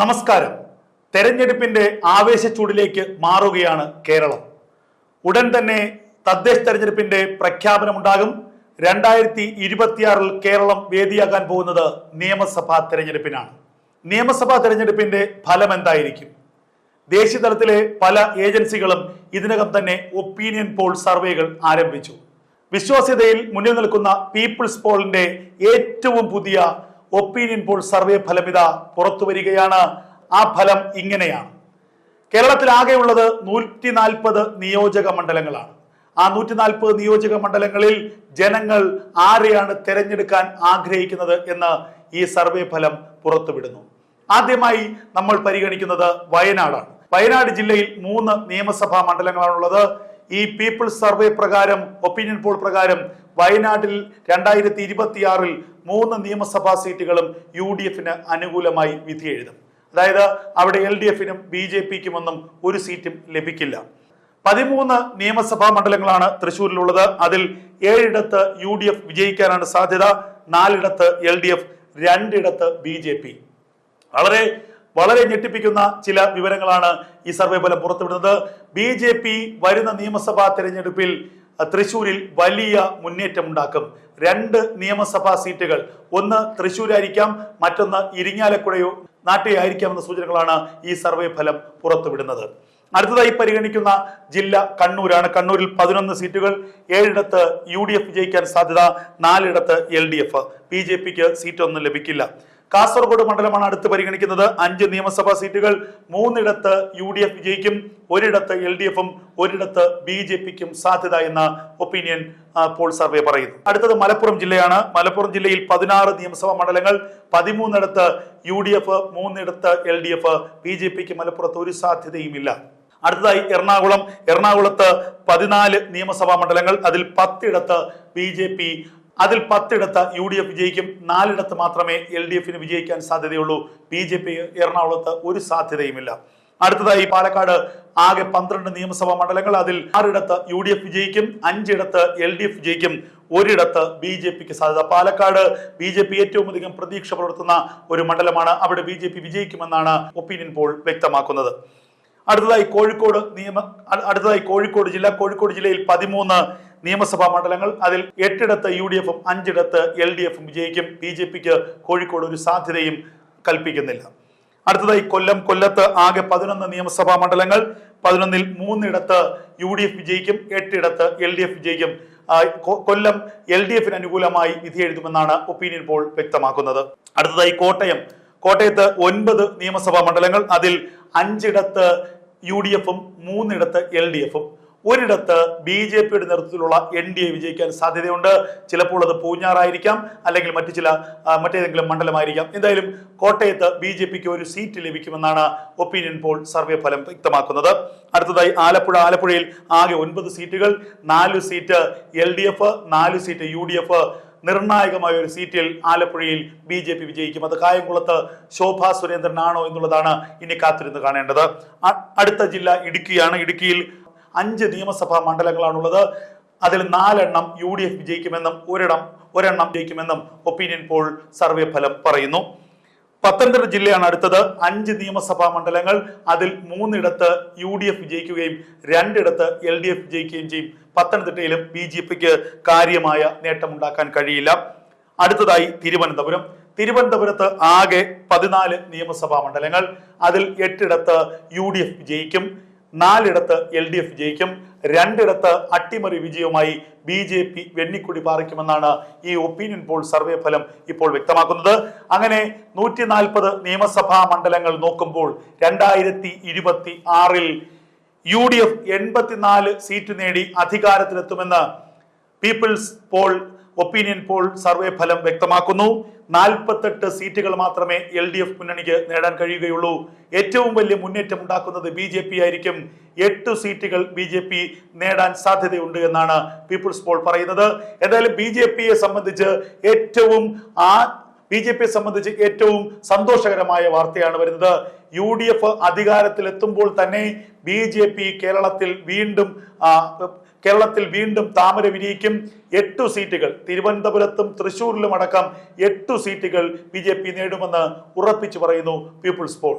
നമസ്കാരം. തെരഞ്ഞെടുപ്പിന്റെ ആവേശച്ചൂടിലേക്ക് മാറുകയാണ് കേരളം. ഉടൻ തന്നെ തദ്ദേശ തെരഞ്ഞെടുപ്പിന്റെ പ്രഖ്യാപനമുണ്ടാകും. രണ്ടായിരത്തി ഇരുപത്തിയാറിൽ കേരളം വേദിയാകാൻ പോകുന്നത് നിയമസഭാ തെരഞ്ഞെടുപ്പിനാണ്. നിയമസഭാ തെരഞ്ഞെടുപ്പിന്റെ ഫലം എന്തായിരിക്കും? ദേശീയ തലത്തിലെ പല ഏജൻസികളും ഇതിനകം തന്നെ ഒപ്പീനിയൻ പോൾ സർവേകൾ ആരംഭിച്ചു. വിശ്വാസ്യതയിൽ മുന്നിൽ നിൽക്കുന്ന പീപ്പിൾസ് പോളിന്റെ ഏറ്റവും പുതിയ ഒപ്പീനിയൻ പോൾ സർവേ ഫലമിത പുറത്തു വരികയാണ്. ആ ഫലം ഇങ്ങനെയാണ്. കേരളത്തിൽ ആകെയുള്ളത് നൂറ്റി നാൽപ്പത് നിയോജക മണ്ഡലങ്ങളാണ്. ആ നൂറ്റി നാൽപ്പത് നിയോജക മണ്ഡലങ്ങളിൽ ജനങ്ങൾ ആരെയാണ് തിരഞ്ഞെടുക്കാൻ ആഗ്രഹിക്കുന്നത് എന്ന് ഈ സർവേ ഫലം പുറത്തുവിടുന്നു. ആദ്യമായി നമ്മൾ പരിഗണിക്കുന്നത് വയനാടാണ്. വയനാട് ജില്ലയിൽ മൂന്ന് നിയമസഭാ മണ്ഡലങ്ങളാണുള്ളത്. ഈ പീപ്പിൾസ് സർവേ പ്രകാരം ഒപ്പീനിയൻ പോൾ പ്രകാരം വയനാട്ടിൽ രണ്ടായിരത്തി ഇരുപത്തിയാറിൽ മൂന്ന് നിയമസഭാ സീറ്റുകളും യു ഡി എഫിന് അനുകൂലമായി വിധി എഴുതും. അതായത് അവിടെ എൽ ഡി എഫിനും ബി ജെ പിക്കുമൊന്നും ഒരു സീറ്റും ലഭിക്കില്ല. പതിമൂന്ന് നിയമസഭാ മണ്ഡലങ്ങളാണ് തൃശ്ശൂരിലുള്ളത് അതിൽ ഏഴിടത്ത് യു ഡി എഫ് വിജയിക്കാനാണ് സാധ്യത നാലിടത്ത് എൽ ഡി എഫ് രണ്ടിടത്ത് ബി ജെ പി വളരെ വളരെ ഞെട്ടിപ്പിക്കുന്ന ചില വിവരങ്ങളാണ് ഈ സർവേ ഫലം പുറത്തുവിടുന്നത്. ബി ജെ പി വരുന്ന നിയമസഭാ തെരഞ്ഞെടുപ്പിൽ തൃശൂരിൽ വലിയ മുന്നേറ്റമുണ്ടാക്കും. രണ്ട് നിയമസഭാ സീറ്റുകൾ. ഒന്ന് തൃശ്ശൂരായിരിക്കാം മറ്റൊന്ന് ഇരിങ്ങാലക്കുടയോ നാട്ടിയോ ആയിരിക്കാമെന്ന സൂചനകളാണ് ഈ സർവേ ഫലം പുറത്തുവിടുന്നത്. അടുത്തതായി പരിഗണിക്കുന്ന ജില്ല കണ്ണൂരാണ്. കണ്ണൂരിൽ പതിനൊന്ന് സീറ്റുകൾ ഏഴിടത്ത് യു ഡി എഫ് വിജയിക്കാൻ സാധ്യത നാലിടത്ത് L D F. B J പിക്ക് സീറ്റൊന്നും ലഭിക്കില്ല. കാസർഗോഡ് മണ്ഡലമാണ് അടുത്ത് പരിഗണിക്കുന്നത്. അഞ്ച് നിയമസഭാ സീറ്റുകൾ മൂന്നിടത്ത് യു ഡി എഫ് വിജയിക്കും ഒരിടത്ത് എൽ ഡി എഫും ഒരിടത്ത് ബി ജെ പിക്കും സാധ്യത എന്ന ഒപ്പീനിയൻ പോൾ സർവേ പറയുന്നു. അടുത്തത് മലപ്പുറം ജില്ലയാണ്. മലപ്പുറം ജില്ലയിൽ പതിനാറ് നിയമസഭാ മണ്ഡലങ്ങൾ പതിമൂന്നിടത്ത് U D F മൂന്നിടത്ത് L D F B J പിക്ക് മലപ്പുറത്ത് ഒരു സാധ്യതയുമില്ല. അടുത്തതായി എറണാകുളം. എറണാകുളത്ത് പതിനാല് നിയമസഭാ മണ്ഡലങ്ങൾ അതിൽ പത്തിടത്ത് ബി ജെ പി അതിൽ പത്തിടത്ത് യു ഡി എഫ് വിജയിക്കും നാലിടത്ത് മാത്രമേ എൽ ഡി എഫിന് വിജയിക്കാൻ സാധ്യതയുള്ളൂ. ബി ജെ പി എറണാകുളത്ത് ഒരു സാധ്യതയുമില്ല. അടുത്തതായി പാലക്കാട് ആകെ പന്ത്രണ്ട് നിയമസഭാ മണ്ഡലങ്ങൾ. അതിൽ ആറിടത്ത് യു ഡി എഫ് വിജയിക്കും അഞ്ചിടത്ത് എൽ ഡി എഫ് വിജയിക്കും ഒരിടത്ത് ബി ജെ പിക്ക് സാധ്യത. പാലക്കാട് ബി ജെ പി ഏറ്റവും അധികം പ്രതീക്ഷ പുലർത്തുന്ന ഒരു മണ്ഡലമാണ്. അവിടെ ബി ജെ പി വിജയിക്കുമെന്നാണ് ഒപ്പീനിയൻ പോൾ വ്യക്തമാക്കുന്നത്. അടുത്തതായി കോഴിക്കോട് നിയമ അടുത്തതായി കോഴിക്കോട് ജില്ല. കോഴിക്കോട് ജില്ലയിൽ പതിമൂന്ന് നിയമസഭാ മണ്ഡലങ്ങൾ അതിൽ എട്ടിടത്ത് യു ഡി എഫും അഞ്ചിടത്ത് എൽ ഡി എഫും വിജയിക്കും. ബി ജെ പിക്ക് കോഴിക്കോട് ഒരു സാധ്യതയും കൽപ്പിക്കുന്നില്ല. അടുത്തതായി കൊല്ലം കൊല്ലത്ത് ആകെ പതിനൊന്ന് നിയമസഭാ മണ്ഡലങ്ങൾ. പതിനൊന്നിൽ മൂന്നിടത്ത് യു ഡി എഫ് വിജയിക്കും എട്ടിടത്ത് എൽ ഡി എഫ് വിജയിക്കും കൊല്ലം എൽ ഡി എഫിന് അനുകൂലമായി വിധി എഴുതുമെന്നാണ് ഒപ്പീനിയൻ പോൾ വ്യക്തമാക്കുന്നത്. അടുത്തതായി കോട്ടയം. കോട്ടയത്ത് ഒൻപത് നിയമസഭാ മണ്ഡലങ്ങൾ. അതിൽ അഞ്ചിടത്ത് യു ഡി എഫും മൂന്നിടത്ത് എൽ ഡി എഫും ഒരിടത്ത് ബി ജെ പിയുടെ നേതൃത്വത്തിലുള്ള എൻ ഡി എ വിജയിക്കാൻ സാധ്യതയുണ്ട്. ചിലപ്പോൾ അത് പൂഞ്ഞാറായിരിക്കാം അല്ലെങ്കിൽ മറ്റു ചില മറ്റേതെങ്കിലും മണ്ഡലമായിരിക്കാം. എന്തായാലും കോട്ടയത്ത് ബി ജെ പിക്ക് ഒരു സീറ്റ് ലഭിക്കുമെന്നാണ് ഒപ്പീനിയൻ പോൾ സർവേ ഫലം വ്യക്തമാക്കുന്നത്. അടുത്തതായി ആലപ്പുഴ. ആലപ്പുഴയിൽ ആകെ ഒൻപത് സീറ്റുകൾ നാല് സീറ്റ് എൽ ഡി എഫ് നാല് സീറ്റ് യു ഡി എഫ്. നിർണായകമായ ഒരു സീറ്റിൽ ആലപ്പുഴയിൽ ബി ജെ പി വിജയിക്കും. അത് കായംകുളത്ത് ശോഭാ സുരേന്ദ്രനാണോ എന്നുള്ളതാണ് ഇനി കാത്തിരുന്ന് കാണേണ്ടത്. അടുത്ത ജില്ല ഇടുക്കിയാണ്. ഇടുക്കിയിൽ അഞ്ച് നിയമസഭാ മണ്ഡലങ്ങളാണുള്ളത്. അതിൽ നാലെണ്ണം യു ഡി എഫ് വിജയിക്കുമെന്നും ഒരിടം ഒരെണ്ണം ജയിക്കുമെന്നും ഒപ്പീനിയൻ പോൾ സർവേ ഫലം പറയുന്നു. പത്തനംതിട്ട ജില്ലയാണ് അടുത്തത്. അഞ്ച് നിയമസഭാ മണ്ഡലങ്ങൾ അതിൽ മൂന്നിടത്ത് യു ഡി എഫ് വിജയിക്കുകയും രണ്ടിടത്ത് എൽ ഡി എഫ് വിജയിക്കുകയും ചെയ്യും. പത്തനംതിട്ടയിലും ബി ജെ പിക്ക് കാര്യമായ നേട്ടമുണ്ടാക്കാൻ കഴിയില്ല. അടുത്തതായി തിരുവനന്തപുരം. തിരുവനന്തപുരത്ത് ആകെ പതിനാല് നിയമസഭാ മണ്ഡലങ്ങൾ. അതിൽ എട്ടിടത്ത് യു ഡി എഫ് വിജയിക്കും. നാലിടത്ത് എൽ ഡി എഫ് ജയിക്കും രണ്ടിടത്ത് അട്ടിമറി വിജയവുമായി ബി ജെ പി വെന്നിക്കുടി പാറിക്കുമെന്നാണ് ഈ ഒപ്പീനിയൻ പോൾ സർവേ ഫലം ഇപ്പോൾ വ്യക്തമാക്കുന്നത്. അങ്ങനെ നൂറ്റി നാൽപ്പത് നിയമസഭാ മണ്ഡലങ്ങൾ നോക്കുമ്പോൾ രണ്ടായിരത്തി ഇരുപത്തി ആറിൽ യു ഡി എഫ് എൺപത്തിനാല് സീറ്റ് നേടി അധികാരത്തിലെത്തുമെന്ന് people's poll opinion poll survey ഫലം വ്യക്തമാക്കുന്നു. നാൽപ്പത്തെട്ട് സീറ്റുകൾ മാത്രമേ എൽ ഡി എഫ് മുന്നണിക്ക് നേടാൻ കഴിയുകയുള്ളൂ. ഏറ്റവും വലിയ മുന്നേറ്റം ഉണ്ടാക്കുന്നത് ബി ജെ പി ആയിരിക്കും. എട്ട് സീറ്റുകൾ ബി ജെ പി നേടാൻ സാധ്യതയുണ്ട് എന്നാണ് പീപ്പിൾസ് പോൾ പറയുന്നത്. എന്തായാലും ബി ജെ പിയെ സംബന്ധിച്ച് ഏറ്റവും ആ ബി ജെ പിയെ സംബന്ധിച്ച് ഏറ്റവും സന്തോഷകരമായ വാർത്തയാണ് വരുന്നത്. യു ഡി എഫ് അധികാരത്തിലെത്തുമ്പോൾ തന്നെ ബി ജെ പി കേരളത്തിൽ വീണ്ടും കേരളത്തിൽ വീണ്ടും താമര വിരിയിക്കും. എട്ടു സീറ്റുകൾ. തിരുവനന്തപുരത്തും തൃശൂരിലും അടക്കം എട്ടു സീറ്റുകൾ ബി നേടുമെന്ന് ഉറപ്പിച്ചു പറയുന്നു പീപ്പിൾസ് പോൾ